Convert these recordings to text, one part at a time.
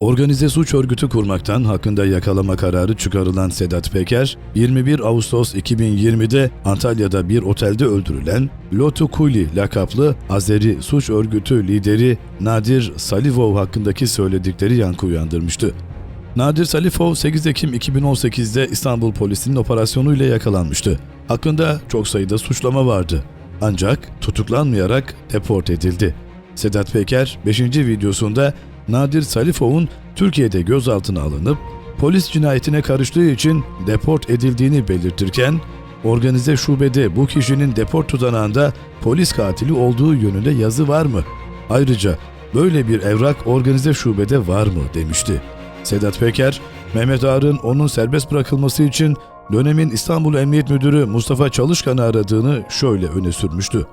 Organize suç örgütü kurmaktan hakkında yakalama kararı çıkarılan Sedat Peker, 21 Ağustos 2020'de Antalya'da bir otelde öldürülen Lotu Kuli lakaplı Azeri suç örgütü lideri Nadir Salivov hakkındaki söyledikleri yankı uyandırmıştı. Nadir Salifov 8 Ekim 2018'de İstanbul polisinin operasyonuyla yakalanmıştı. Hakkında çok sayıda suçlama vardı. Ancak tutuklanmayarak deport edildi. Sedat Peker 5. videosunda Nadir Salifov'un Türkiye'de gözaltına alınıp polis cinayetine karıştığı için deport edildiğini belirtirken organize şubede bu kişinin deport tutanağında polis katili olduğu yönünde yazı var mı? Ayrıca böyle bir evrak organize şubede var mı demişti. Sedat Peker, Mehmet Ağar'ın onun serbest bırakılması için dönemin İstanbul Emniyet Müdürü Mustafa Çalışkan'ı aradığını şöyle öne sürmüştü.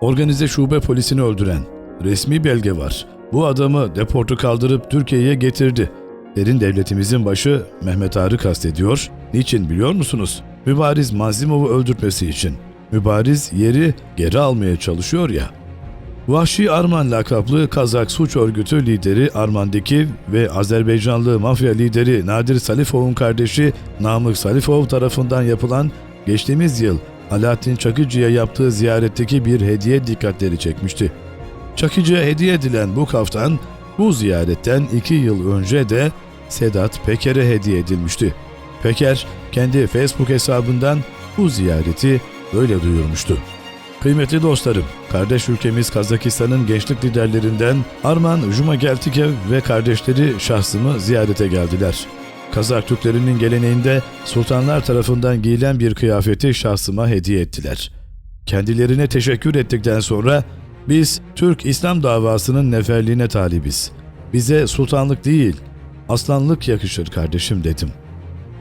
Organize şube polisini öldüren resmi belge var. Bu adamı deportu kaldırıp Türkiye'ye getirdi. Derin devletimizin başı Mehmet Ağar'ı kastediyor. Niçin biliyor musunuz? Mübariz Mazimov'u öldürtmesi için. Mübariz yeri geri almaya çalışıyor ya. Vahşi Arman lakaplı Kazak suç örgütü lideri Arman Dikiv ve Azerbaycanlı mafya lideri Nadir Salifov'un kardeşi Namık Salifov tarafından yapılan geçtiğimiz yıl Alaaddin Çakıcı'ya yaptığı ziyaretteki bir hediye dikkatleri çekmişti. Çakıcı'ya hediye edilen bu kaftan bu ziyaretten iki yıl önce de Sedat Peker'e hediye edilmişti. Peker kendi Facebook hesabından bu ziyareti böyle duyurmuştu. Kıymetli dostlarım, kardeş ülkemiz Kazakistan'ın gençlik liderlerinden Arman Jumageltikev ve kardeşleri şahsımı ziyarete geldiler. Kazak Türklerinin geleneğinde sultanlar tarafından giyilen bir kıyafeti şahsıma hediye ettiler. Kendilerine teşekkür ettikten sonra biz Türk İslam davasının neferliğine talibiz. Bize sultanlık değil, aslanlık yakışır kardeşim dedim.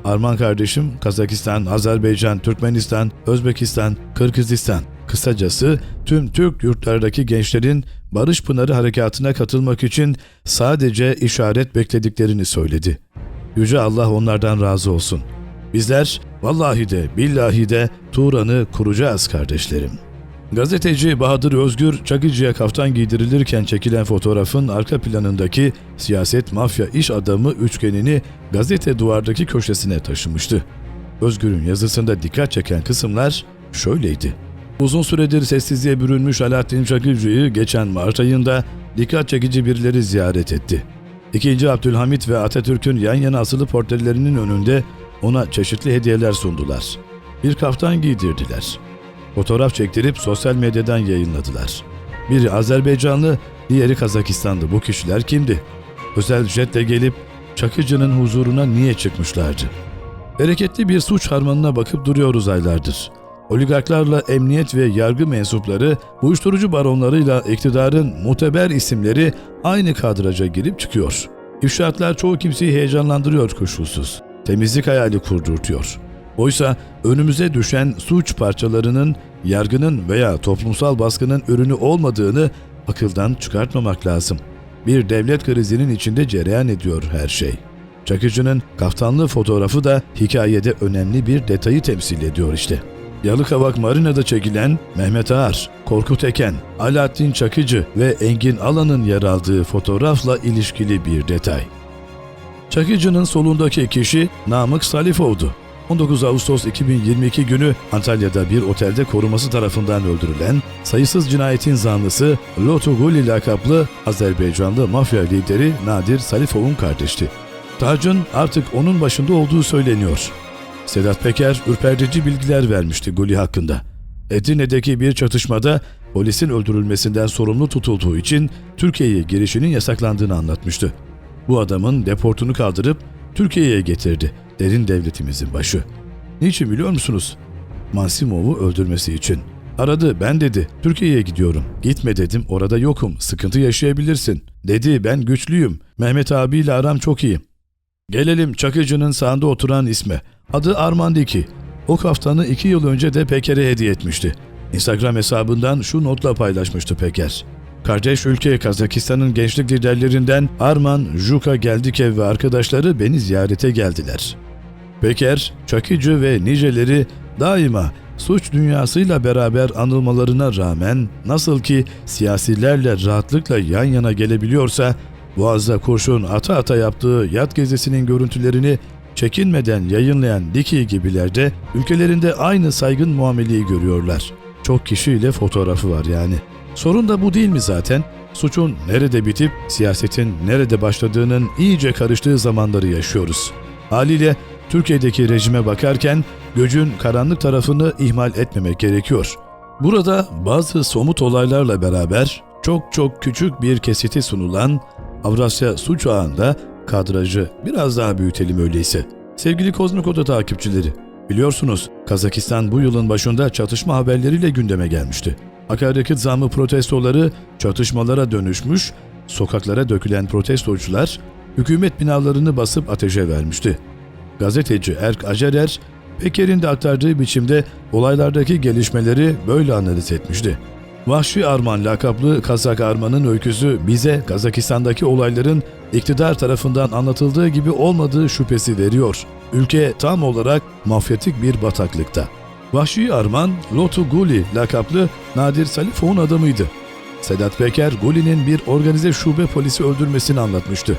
Arman kardeşim Kazakistan, Azerbaycan, Türkmenistan, Özbekistan, Kırgızistan, kısacası tüm Türk yurtlardaki gençlerin Barış Pınarı harekatına katılmak için sadece işaret beklediklerini söyledi. Yüce Allah onlardan razı olsun. Bizler vallahi de billahi de Turan'ı kuracağız kardeşlerim. Gazeteci Bahadır Özgür, Çakıcı'ya kaftan giydirilirken çekilen fotoğrafın arka planındaki siyaset mafya iş adamı üçgenini gazete duvardaki köşesine taşımıştı. Özgür'ün yazısında dikkat çeken kısımlar şöyleydi. Uzun süredir sessizliğe bürünmüş Alaaddin Çakıcı'yı geçen Mart ayında dikkat çekici birileri ziyaret etti. İkinci Abdülhamit ve Atatürk'ün yan yana asılı portrelerinin önünde ona çeşitli hediyeler sundular. Bir kaftan giydirdiler. Fotoğraf çektirip sosyal medyadan yayınladılar. Biri Azerbaycanlı, diğeri Kazakistanlı. Bu kişiler kimdi? Özel jetle gelip Çakıcı'nın huzuruna niye çıkmışlardı? Bereketli bir suç harmanına bakıp duruyoruz aylardır. Oligarklarla emniyet ve yargı mensupları, uyuşturucu baronlarıyla iktidarın muteber isimleri aynı kadraja girip çıkıyor. İfşaatlar çoğu kimseyi heyecanlandırıyor kuşkusuz. Temizlik hayali kurdurtuyor. Oysa önümüze düşen suç parçalarının yargının veya toplumsal baskının ürünü olmadığını akıldan çıkartmamak lazım. Bir devlet krizinin içinde cereyan ediyor her şey. Çakıcı'nın kaftanlı fotoğrafı da hikayede önemli bir detayı temsil ediyor işte. Yalıkavak Marina'da çekilen Mehmet Ağar, Korkut Eken, Alaaddin Çakıcı ve Engin Alan'ın yer aldığı fotoğrafla ilişkili bir detay. Çakıcı'nın solundaki kişi Namık Salifov'du. 19 Ağustos 2022 günü Antalya'da bir otelde koruması tarafından öldürülen sayısız cinayetin zanlısı Lotu Guli lakaplı Azerbaycanlı mafya lideri Nadir Salifov'un kardeşti. Tacın artık onun başında olduğu söyleniyor. Sedat Peker ürpertici bilgiler vermişti Guli hakkında. Edirne'deki bir çatışmada polisin öldürülmesinden sorumlu tutulduğu için Türkiye'ye girişinin yasaklandığını anlatmıştı. Bu adamın deportunu kaldırıp Türkiye'ye getirdi derin devletimizin başı. Niçin biliyor musunuz? Mansimov'u öldürmesi için. Aradı ben dedi Türkiye'ye gidiyorum. Gitme dedim orada yokum sıkıntı yaşayabilirsin. Dedi ben güçlüyüm. Mehmet abiyle aram çok iyi. Gelelim Çakıcı'nın sağında oturan isme. Adı Arman Diki. O kaftanı iki yıl önce de Peker'e hediye etmişti. Instagram hesabından şu notla paylaşmıştı Peker. Kardeş ülke Kazakistan'ın gençlik liderlerinden Arman Juka Geldikev ve arkadaşları beni ziyarete geldiler. Peker, Çakıcı ve niceleri daima suç dünyasıyla beraber anılmalarına rağmen nasıl ki siyasilerle rahatlıkla yan yana gelebiliyorsa Boğaz'da kurşun ata ata yaptığı yat gezisinin görüntülerini çekinmeden yayınlayan Diki gibiler de ülkelerinde aynı saygın muameleyi görüyorlar. Çok kişiyle fotoğrafı var yani. Sorun da bu değil mi zaten? Suçun nerede bitip siyasetin nerede başladığının iyice karıştığı zamanları yaşıyoruz. Haliyle Türkiye'deki rejime bakarken göcün karanlık tarafını ihmal etmemek gerekiyor. Burada bazı somut olaylarla beraber çok çok küçük bir kesiti sunulan Avrasya suç ağında kadrajı biraz daha büyütelim öyleyse. Sevgili Kozmik Oda takipçileri, biliyorsunuz Kazakistan bu yılın başında çatışma haberleriyle gündeme gelmişti. Akaryakıt zammı protestoları çatışmalara dönüşmüş, sokaklara dökülen protestocular hükümet binalarını basıp ateşe vermişti. Gazeteci Erk Acerer, Peker'in de aktardığı biçimde olaylardaki gelişmeleri böyle analiz etmişti. Vahşi Arman lakaplı Kazak Arman'ın öyküsü bize Kazakistan'daki olayların iktidar tarafından anlatıldığı gibi olmadığı şüphesi veriyor. Ülke tam olarak mafyatik bir bataklıkta. Vahşi Arman, Lotu Guli lakaplı Nadir Salifov'un adamıydı. Sedat Peker, Guli'nin bir organize şube polisi öldürmesini anlatmıştı.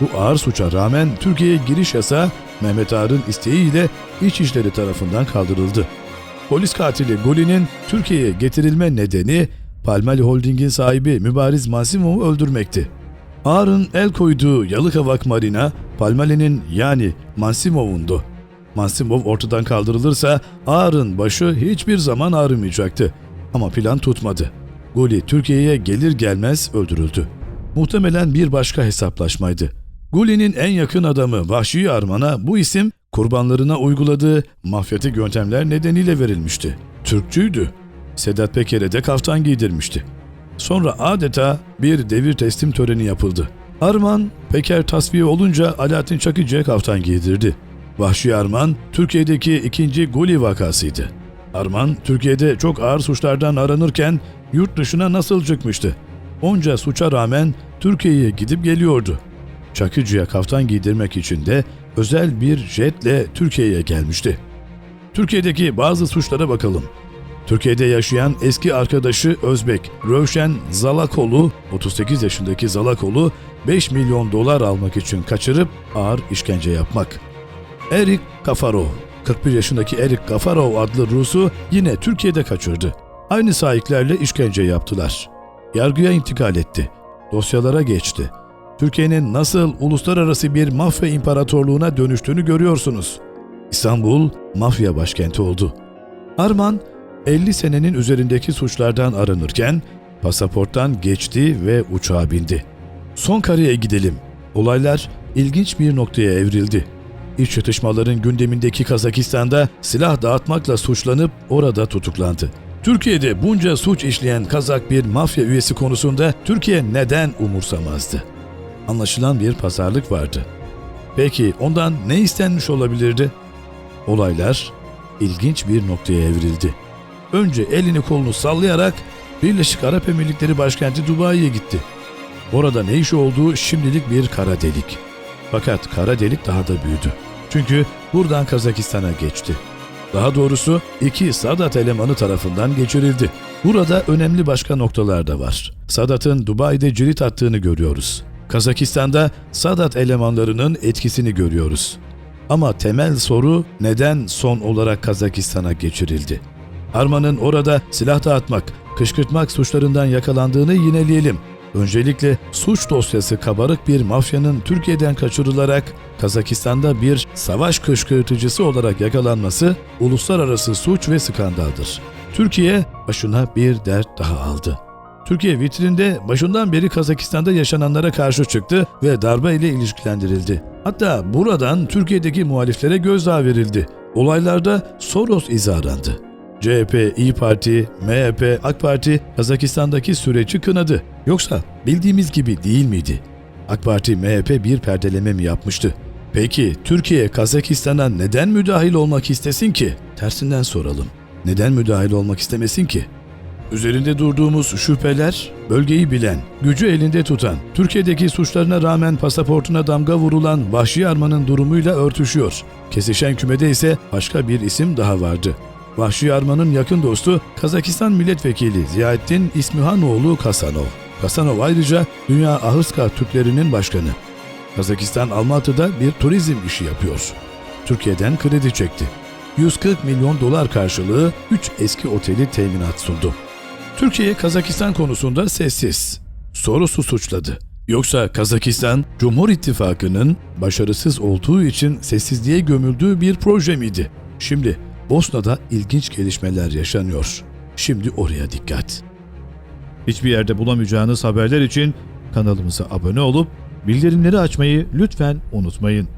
Bu ağır suça rağmen Türkiye'ye giriş yasağı Mehmet Ağar'ın isteğiyle İçişleri tarafından kaldırıldı. Polis katili Guli'nin Türkiye'ye getirilme nedeni Palmali Holding'in sahibi Mübariz Masimov'u öldürmekti. Ağar'ın el koyduğu Yalıkavak Marina, Palmali'nin yani Mansimov'undu. Mansimov ortadan kaldırılırsa Ağar'ın başı hiçbir zaman ağrımayacaktı. Ama plan tutmadı. Guli Türkiye'ye gelir gelmez öldürüldü. Muhtemelen bir başka hesaplaşmaydı. Guli'nin en yakın adamı Vahşi Arman'a bu isim kurbanlarına uyguladığı mafyatik yöntemler nedeniyle verilmişti. Türkçüydü. Sedat Peker'e de kaftan giydirmişti. Sonra adeta bir devir teslim töreni yapıldı. Arman, Peker tasfiye olunca Alaaddin Çakıcı'ya kaftan giydirdi. Vahşi Arman, Türkiye'deki ikinci Guli vakasıydı. Arman, Türkiye'de çok ağır suçlardan aranırken yurt dışına nasıl çıkmıştı? Onca suça rağmen Türkiye'ye gidip geliyordu. Çakıcı'ya kaftan giydirmek için de özel bir jetle Türkiye'ye gelmişti. Türkiye'deki bazı suçlara bakalım. Türkiye'de yaşayan eski arkadaşı Özbek Rövşen Zalakolu, 38 yaşındaki Zalakolu 5 milyon dolar almak için kaçırıp ağır işkence yapmak. Erik Kafarov, 41 yaşındaki Erik Kafarov adlı Rus'u yine Türkiye'de kaçırdı. Aynı sahiplerle işkence yaptılar. Yargıya intikal etti. Dosyalara geçti. Türkiye'nin nasıl uluslararası bir mafya imparatorluğuna dönüştüğünü görüyorsunuz. İstanbul mafya başkenti oldu. Arman 50 senenin üzerindeki suçlardan aranırken pasaporttan geçti ve uçağa bindi. Son kareye gidelim. Olaylar ilginç bir noktaya evrildi. İç çatışmaların gündemindeki Kazakistan'da silah dağıtmakla suçlanıp orada tutuklandı. Türkiye'de bunca suç işleyen Kazak bir mafya üyesi konusunda Türkiye neden umursamazdı? Anlaşılan bir pazarlık vardı. Peki ondan ne istenmiş olabilirdi? Olaylar ilginç bir noktaya evrildi. Önce elini kolunu sallayarak Birleşik Arap Emirlikleri başkenti Dubai'ye gitti. Orada ne iş olduğu şimdilik bir kara delik. Fakat kara delik daha da büyüdü. Çünkü buradan Kazakistan'a geçti. Daha doğrusu iki Sadat elemanı tarafından geçirildi. Burada önemli başka noktalar da var. Sadat'ın Dubai'de cirit attığını görüyoruz. Kazakistan'da Sadat elemanlarının etkisini görüyoruz. Ama temel soru neden son olarak Kazakistan'a geçirildi? Arman'ın orada silah dağıtmak, kışkırtmak suçlarından yakalandığını yineleyelim. Öncelikle suç dosyası kabarık bir mafyanın Türkiye'den kaçırılarak Kazakistan'da bir savaş kışkırtıcısı olarak yakalanması uluslararası suç ve skandaldır. Türkiye başına bir dert daha aldı. Türkiye vitrinde başından beri Kazakistan'da yaşananlara karşı çıktı ve darbe ile ilişkilendirildi. Hatta buradan Türkiye'deki muhaliflere gözdağı verildi. Olaylarda Soros izi arandı. CHP, İyi Parti, MHP, AK Parti Kazakistan'daki süreci kınadı. Yoksa bildiğimiz gibi değil miydi? AK Parti, MHP bir perdeleme mi yapmıştı? Peki Türkiye Kazakistan'a neden müdahil olmak istesin ki? Tersinden soralım. Neden müdahil olmak istemesin ki? Üzerinde durduğumuz şüpheler, bölgeyi bilen, gücü elinde tutan, Türkiye'deki suçlarına rağmen pasaportuna damga vurulan Vahşi Arman'ın durumuyla örtüşüyor. Kesişen kümede ise başka bir isim daha vardı. Vahşi Arman'ın yakın dostu Kazakistan Milletvekili Ziyaettin İsmihanoğlu Kasanov. Hasanov ayrıca Dünya Ahıska Türklerinin başkanı. Kazakistan Almatı'da bir turizm işi yapıyor. Türkiye'den kredi çekti. 140 milyon dolar karşılığı 3 eski oteli teminat sundu. Türkiye Kazakistan konusunda sessiz. Soros'u suçladı. Yoksa Kazakistan, Cumhur İttifakı'nın başarısız olduğu için sessizliğe gömüldüğü bir proje miydi? Şimdi Bosna'da ilginç gelişmeler yaşanıyor. Şimdi oraya dikkat. Hiçbir yerde bulamayacağınız haberler için kanalımıza abone olup bildirimleri açmayı lütfen unutmayın.